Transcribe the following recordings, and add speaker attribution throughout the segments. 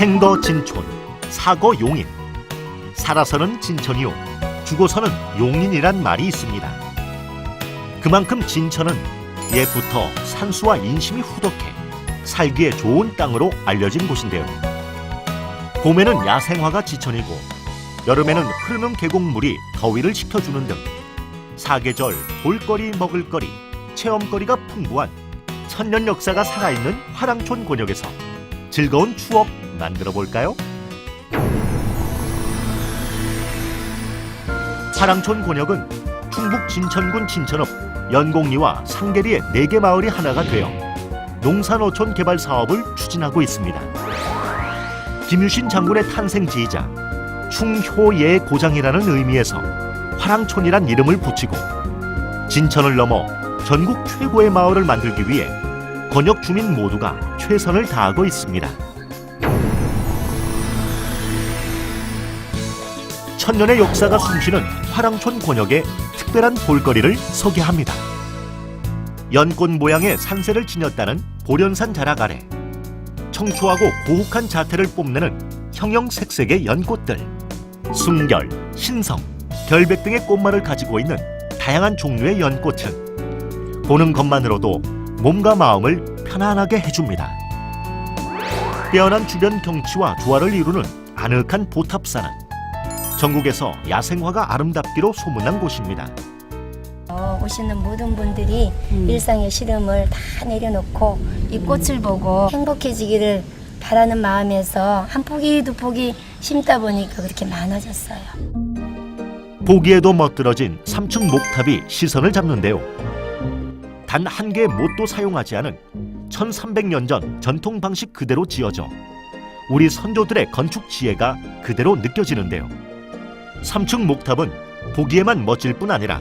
Speaker 1: 생거 진촌, 사거 용인. 살아서는 진천이요, 죽어서는 용인이란 말이 있습니다. 그만큼 진천은 옛부터 산수와 인심이 후덕해 살기에 좋은 땅으로 알려진 곳인데요. 봄에는 야생화가 지천이고 여름에는 흐르는 계곡물이 더위를 식혀주는 등 사계절 볼거리 먹을거리 체험거리가 풍부한 천년 역사가 살아있는 화랑촌 권역에서 즐거운 추억 만들어 볼까요? 화랑촌 권역은 충북 진천군 진천읍 연곡리와 상계리의 네 개 마을이 하나가 되어 농산어촌 개발 사업을 추진하고 있습니다. 김유신 장군의 탄생지이자 충효의 고장이라는 의미에서 화랑촌이란 이름을 붙이고 진천을 넘어 전국 최고의 마을을 만들기 위해 권역 주민 모두가 최선을 다하고 있습니다. 천년의 역사가 숨쉬는 화랑촌 권역의 특별한 볼거리를 소개합니다. 연꽃 모양의 산세를 지녔다는 보련산 자락 아래 청초하고 고혹한 자태를 뽐내는 형형색색의 연꽃들 순결, 신성, 결백 등의 꽃말을 가지고 있는 다양한 종류의 연꽃은 보는 것만으로도 몸과 마음을 편안하게 해줍니다. 빼어난 주변 경치와 조화를 이루는 아늑한 보탑산은 전국에서 야생화가 아름답기로 소문난 곳입니다.
Speaker 2: 어, 오시는 모든 분들이
Speaker 3: 음.
Speaker 2: 일상의 시름을 다 내려놓고 이 꽃을 보고 행복해지기를 바라는 마음에서 한 포기 두 포기 심다 보니까 그렇게 많아졌어요.
Speaker 1: 보기에도 멋들어진 3층 목탑이 시선을 잡는데요. 단 한 개의 못도 사용하지 않은 1300년 전 전통 방식 그대로 지어져 우리 선조들의 건축 지혜가 그대로 느껴지는데요. 3층 목탑은 보기에만 멋질 뿐 아니라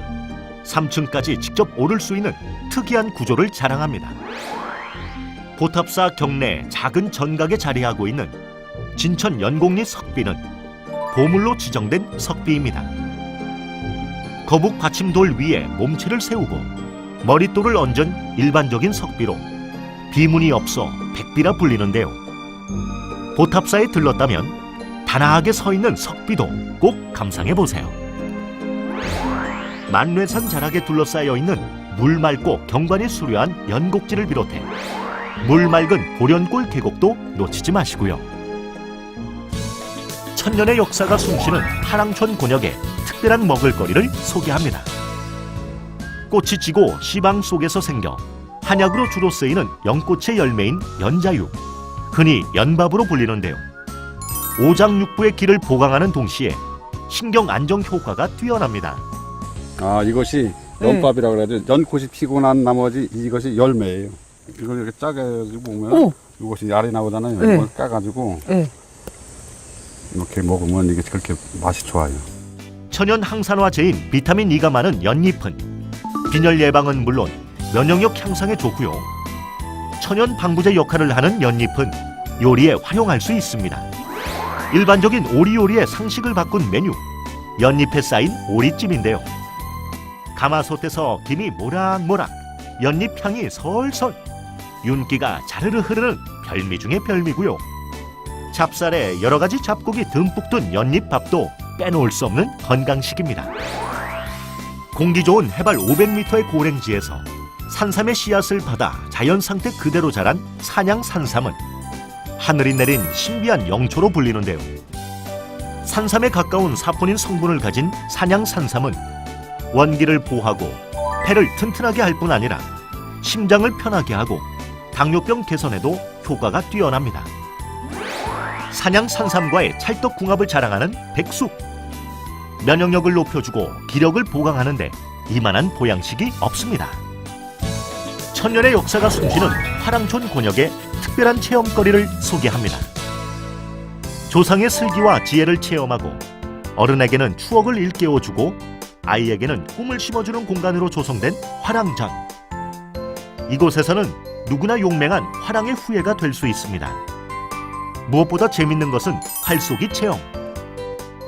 Speaker 1: 3층까지 직접 오를 수 있는 특이한 구조를 자랑합니다. 보탑사 경내 작은 전각에 자리하고 있는 진천 연곡리 석비는 보물로 지정된 석비입니다. 거북 받침돌 위에 몸체를 세우고 머릿돌을 얹은 일반적인 석비로 비문이 없어 백비라 불리는데요. 보탑사에 들렀다면 단아하게 서 있는 석비도 꼭 감상해 보세요. 만뇌산 자락에 둘러싸여 있는 물 맑고 경관이 수려한 연곡지를 비롯해 물 맑은 보련골 계곡도 놓치지 마시고요. 천년의 역사가 숨쉬는 하랑촌 권역의 특별한 먹을거리를 소개합니다. 꽃이 지고 시방 속에서 생겨 한약으로 주로 쓰이는 연꽃의 열매인 연자유, 흔히 연밥으로 불리는데요. 오장육부의 기를 보강하는 동시에 신경 안정 효과가 뛰어납니다.
Speaker 3: 아 이것이
Speaker 4: 네.
Speaker 3: 연밥이라고 그래야죠. 연꽃이 피고 난 나머지 이것이 열매예요. 이걸 이렇게 짜게 해가지고 보면
Speaker 4: 오.
Speaker 3: 이것이 알이 나오잖아요.
Speaker 4: 네.
Speaker 3: 이걸 까가지고
Speaker 4: 네.
Speaker 3: 이렇게 먹으면 이게 그렇게 맛이 좋아요.
Speaker 1: 천연 항산화제인 비타민 E가 많은 연잎은 빈혈 예방은 물론 면역력 향상에 좋고요. 천연 방부제 역할을 하는 연잎은 요리에 활용할 수 있습니다. 일반적인 오리요리의 상식을 바꾼 메뉴 연잎에 쌓인 오리찜인데요. 가마솥에서 김이 모락모락 연잎 향이 솔솔 윤기가 자르르 흐르는 별미 중의 별미고요. 찹쌀에 여러 가지 잡곡이 듬뿍 든 연잎밥도 빼놓을 수 없는 건강식입니다. 공기 좋은 해발 500m의 고랭지에서 산삼의 씨앗을 받아 자연 상태 그대로 자란 산양 산삼은 하늘이 내린 신비한 영초로 불리는데요. 산삼에 가까운 사포닌 성분을 가진 산양 산삼은 원기를 보호하고 폐를 튼튼하게 할 뿐 아니라 심장을 편하게 하고 당뇨병 개선에도 효과가 뛰어납니다. 산양 산삼과의 찰떡궁합을 자랑하는 백숙. 면역력을 높여주고 기력을 보강하는데 이만한 보양식이 없습니다. 천년의 역사가 숨쉬는 화랑촌 권역의 특별한 체험거리를 소개합니다. 조상의 슬기와 지혜를 체험하고 어른에게는 추억을 일깨워주고 아이에게는 꿈을 심어주는 공간으로 조성된 화랑전. 이곳에서는 누구나 용맹한 화랑의 후예가 될 수 있습니다. 무엇보다 재밌는 것은 활쏘기 체험.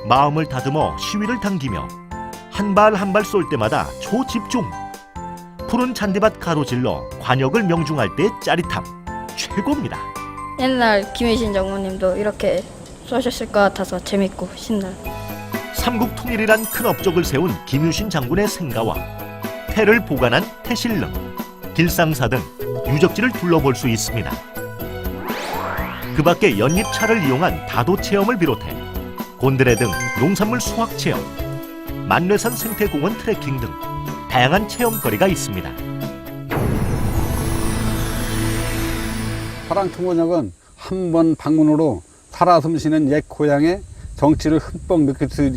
Speaker 1: 마음을 다듬어 시위를 당기며 한 발 한 발 쏠 때마다 초집중. 푸른 잔디밭 가로질러 관역을 명중할 때의 짜릿함 최고입니다.
Speaker 4: 옛날 김희신 장모님도 이렇게 쏘셨을 것 같아서 재밌고 신나요.
Speaker 1: 삼국 통일이란 큰 업적을 세운 김유신 장군의 생가와 태를 보관한 태실릉, 길상사 등 유적지를 둘러볼 수 있습니다. 그 밖에 연잎차를 이용한 다도 체험을 비롯해 곤드레 등 농산물 수확 체험, 만례산 생태공원 트레킹 등 다양한 체험거리가 있습니다.
Speaker 3: 화랑통원역은 한 번 방문으로 살아 숨쉬는 옛 고향의 정치를 흠뻑 느낄 수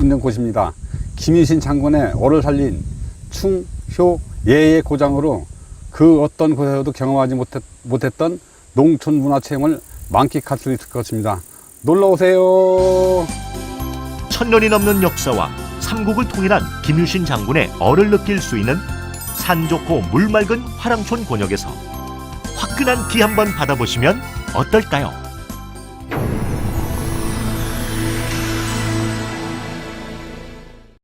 Speaker 3: 있는 곳입니다. 김유신 장군의 얼을 살린 충, 효, 예의 고장으로 그 어떤 곳에서도 경험하지 못했, 못했 던 농촌 문화 체험을 만끽할 수 있을 것입니다. 놀러 오세요.
Speaker 1: 천 년이 넘는 역사와 삼국을 통일한 김유신 장군의 얼을 느낄 수 있는 산 좋고 물 맑은 화랑촌 권역에서 화끈한 기 한번 받아보시면 어떨까요?